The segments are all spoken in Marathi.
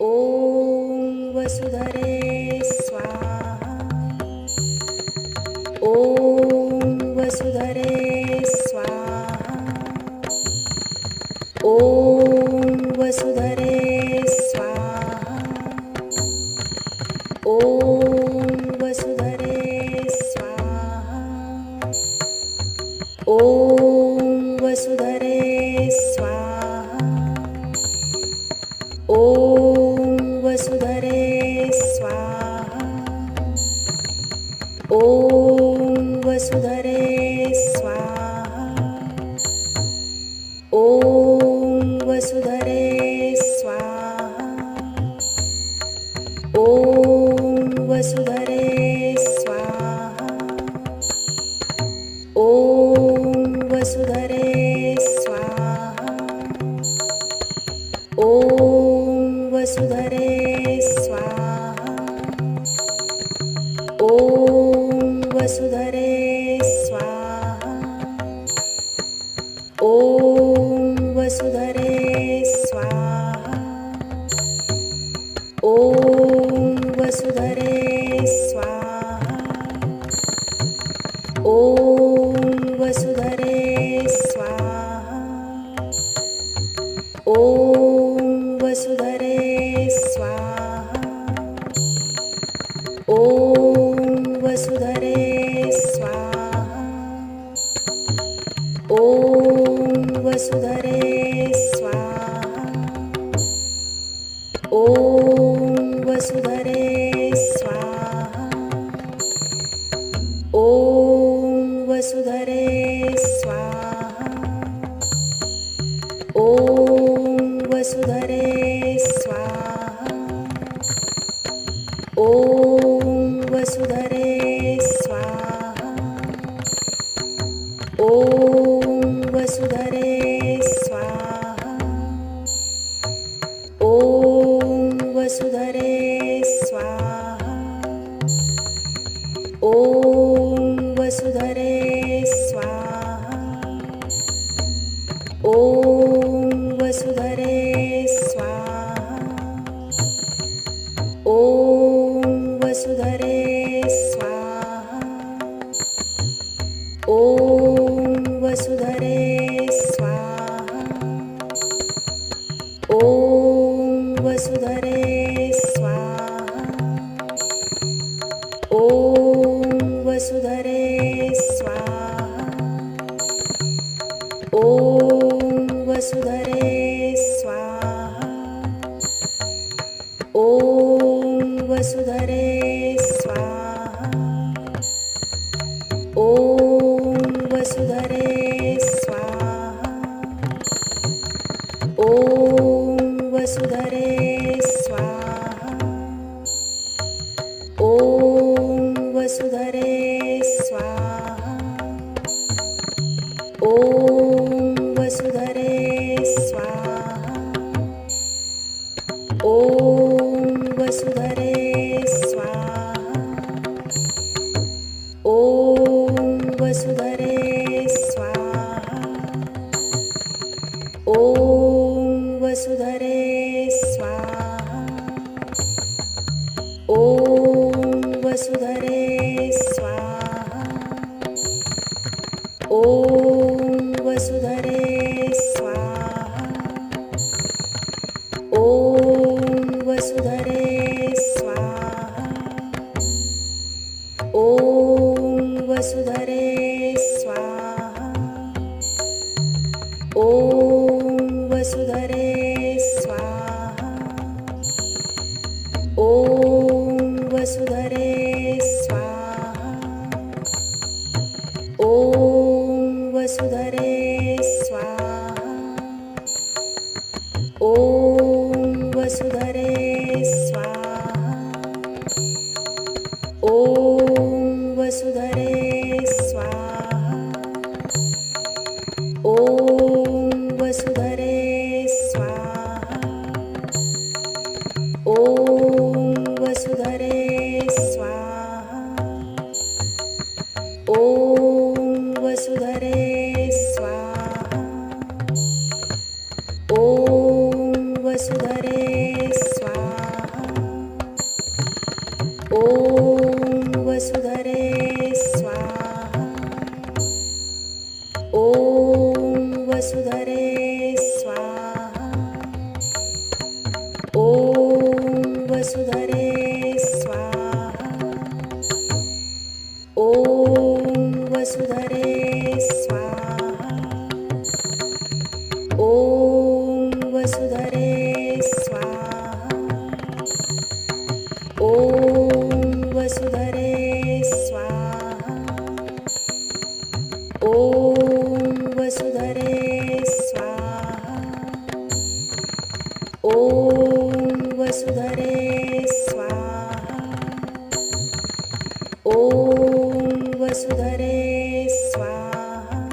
ॐ वसुधरे स्वाहा। ॐ वसुधरे स्वाहा। ॐ वसुधरे स्वाहा। ॐ ॐ वसुधरे स्वाहा। ॐ वसुधरे स्वाहा। ॐ वसुधरे स्वाहा। ॐ वसुधरे स्वाहा। ॐ वसुधरे ॐ वसुधरे स्वाहा। ॐ वसुधरे स्वाहा। ॐ वसुधरे स्वाहा। ॐ वसुधरे ॐ वसुधरे स्वाहा ॐ वसुधरे ॐ वसुधरे स्वाहा। ॐ वसुधरे ॐ वसुधरे स्वाहा ॐ वसुधरे स्वाहा ॐ वसुधरे स्वाहा ॐ वसुधरे ॐ वसुधरे स्वाहा। ॐ वसुधरे स्वाहा। ॐ वसुधरे स्वाहा। ॐ वसुधरे ॐ वसुधरे स्वाहा। ॐ वसुधरे स्वाहा। ॐ वसुधरे स्वाहा।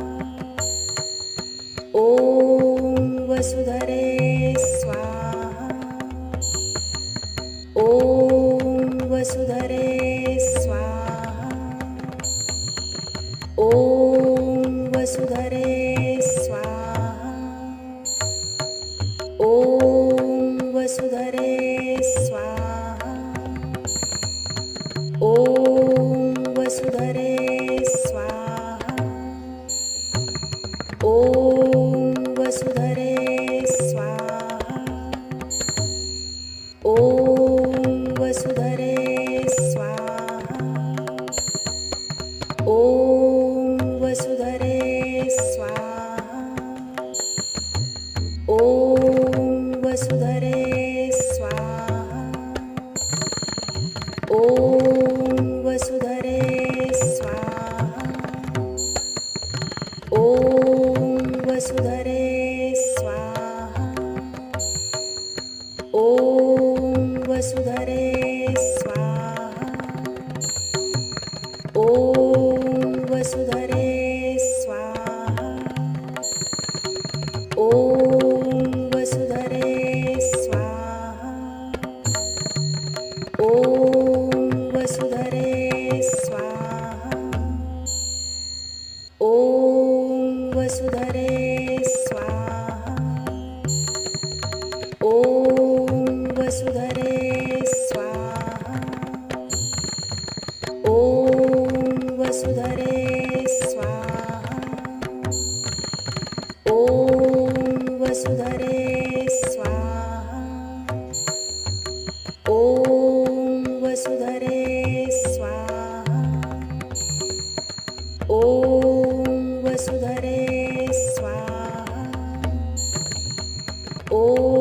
ॐ वसुधरे ॐ वसुधरे Oh. Oh.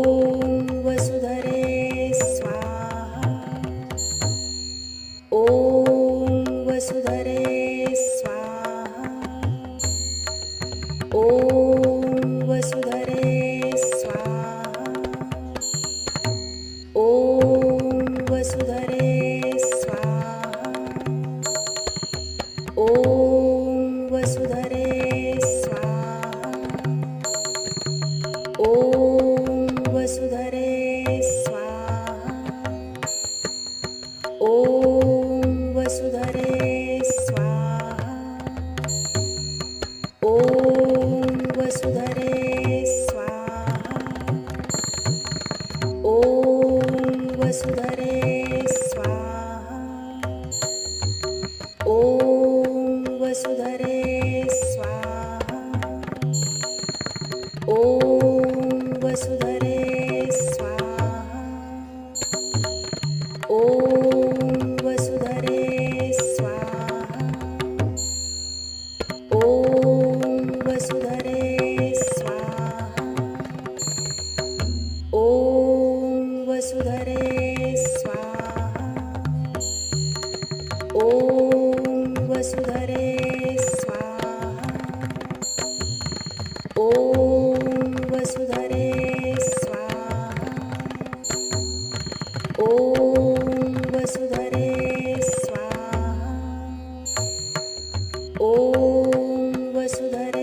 ओम वसुधरे